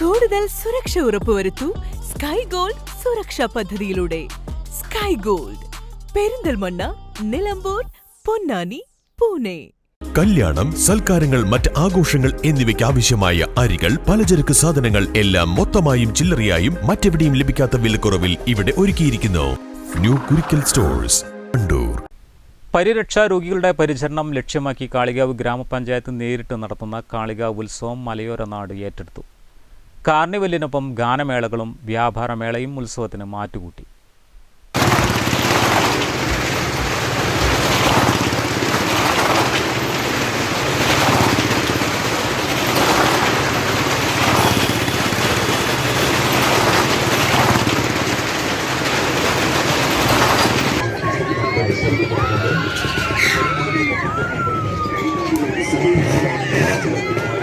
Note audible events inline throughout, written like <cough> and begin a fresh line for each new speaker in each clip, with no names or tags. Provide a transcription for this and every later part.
കൂടുതൽ സുരക്ഷ ഉറപ്പുവരുത്തൂ sky gold സുരക്ഷാ പദ്ധതിയിലൂടെ. Sky gold Perinthalmanna Nilambur Ponnani Pune.
കല്യാണം സൽക്കാരങ്ങൾ മറ്റ് ആഘോഷങ്ങൾ എന്നിവയ്ക്ക് ആവശ്യമായ അരികൾ പലചരക്ക് സാധനങ്ങൾ എല്ലാം മൊത്തമായും ചില്ലറയായും മറ്റെവിടെയും ലഭിക്കാത്ത വിലക്കുറവിൽ ഇവിടെ ഒരുക്കിയിരിക്കുന്നു. ന്യൂ കുരിക്കൽ സ്റ്റോഴ്സ് കണ്ടൂർ
പരിരക്ഷാ രോഗികളുടെ പരിചരണം ലക്ഷ്യമാക്കി കാളികാവ് ഗ്രാമപഞ്ചായത്ത് നേരിട്ട് നടത്തുന്ന കാളികാവ് ഉത്സവം മലയോര നാട് ഏറ്റെടുത്തു. കാർണിവലിനൊപ്പം ഗാനമേളകളും വ്യാപാരമേളയും ഉത്സവത്തിന് മാറ്റുകൂട്ടി. <laughs>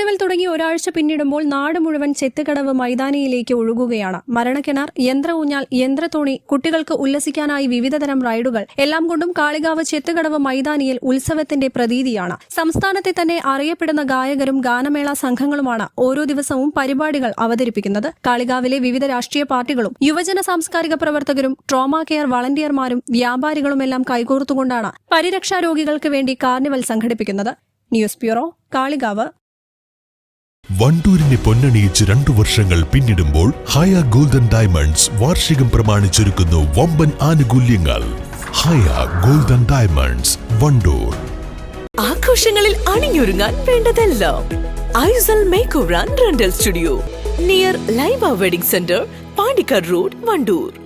കാർണിവൽ തുടങ്ങി ഒരാഴ്ച പിന്നിടുമ്പോൾ നാട് മുഴുവൻ ചെത്തുകടവ് മൈതാനിയിലേക്ക് ഒഴുകുകയാണ്. മരണക്കിണർ യന്ത്ര ഊഞ്ഞാൽ യന്ത്രത്തോണി കുട്ടികൾക്ക് ഉല്ലസിക്കാനായി വിവിധതരം റൈഡുകൾ എല്ലാം കൊണ്ടും കാളികാവ് ചെത്തുകടവ് മൈതാനിയിൽ ഉത്സവത്തിന്റെ പ്രതീതിയാണ്. സംസ്ഥാനത്തെ തന്നെ അറിയപ്പെടുന്ന ഗായകരും ഗാനമേള സംഘങ്ങളുമാണ് ഓരോ ദിവസവും പരിപാടികൾ അവതരിപ്പിക്കുന്നത്. കാളികാവിലെ വിവിധ രാഷ്ട്രീയ പാർട്ടികളും യുവജന സാംസ്കാരിക പ്രവർത്തകരും ട്രോമ കെയർ വളണ്ടിയർമാരും വ്യാപാരികളുമെല്ലാം കൈകോർത്തുകൊണ്ടാണ് പരിരക്ഷാ രോഗികൾക്ക് വേണ്ടി കാർണിവൽ സംഘടിപ്പിക്കുന്നത്. News bureau Kalikavu.
വണ്ടൂരിനെ പൊന്നണിയിച്ച് രണ്ടു വർഷങ്ങൾ പിന്നിടുമ്പോൾ ഹയ ഗോൾഡൻ ഡയമണ്ട്സ് വാർഷികം പ്രമാണിച്ചൊരുക്കുന്നു വമ്പൻ ആനുകൂല്യങ്ങൾ. Haya Golden Diamonds Wandoor.
ആഘോഷങ്ങളിൽ അണിഞ്ഞൊരുങ്ങാൻ വേണ്ടതെല്ലാം Aisal make over studio. Near Laiba wedding centre Pandikkad road Wandoor.